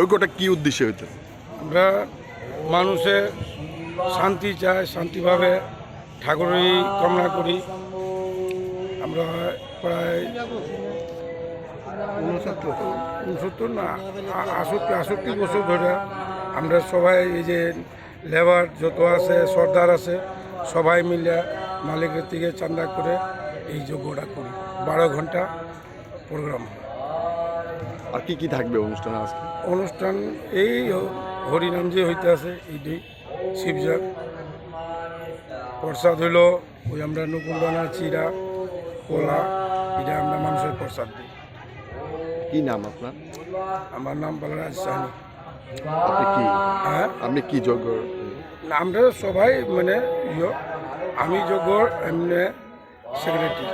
যজ্ঞটা কি উদ্দেশ্যে হইতে? আমরা মানুষে শান্তি চাই, শান্তিভাবে ঠাকুরই কামনা করি। আমরা প্রায় উনসত্তর না আষট্টি আষট্টি বছর ধরে আমরা সবাই এই যে লেবার যত আছে, সর্দার আছে, সবাই মিলে মালিকের থেকে চান্দা করে এই যজ্ঞটা করি। বারো ঘণ্টা প্রোগ্রাম আর কি কি থাকবে অনুষ্ঠানে আজকে? অনুষ্ঠান এই হরিনাম যে হইতে আছে এইটাই শিবজাগ প্রসাদ হইল ওই আমরা নকুলদানা চিরা কলা এটা আমরা মানুষের প্রসাদ দিই। কি নাম আপনার? আমার নাম বলরাজ সাহানি। আপনি কি? হ্যাঁ? আপনি কি যজ্ঞ আমরা সবাই মানে আমি যোগর এমনি সেক্রেটারি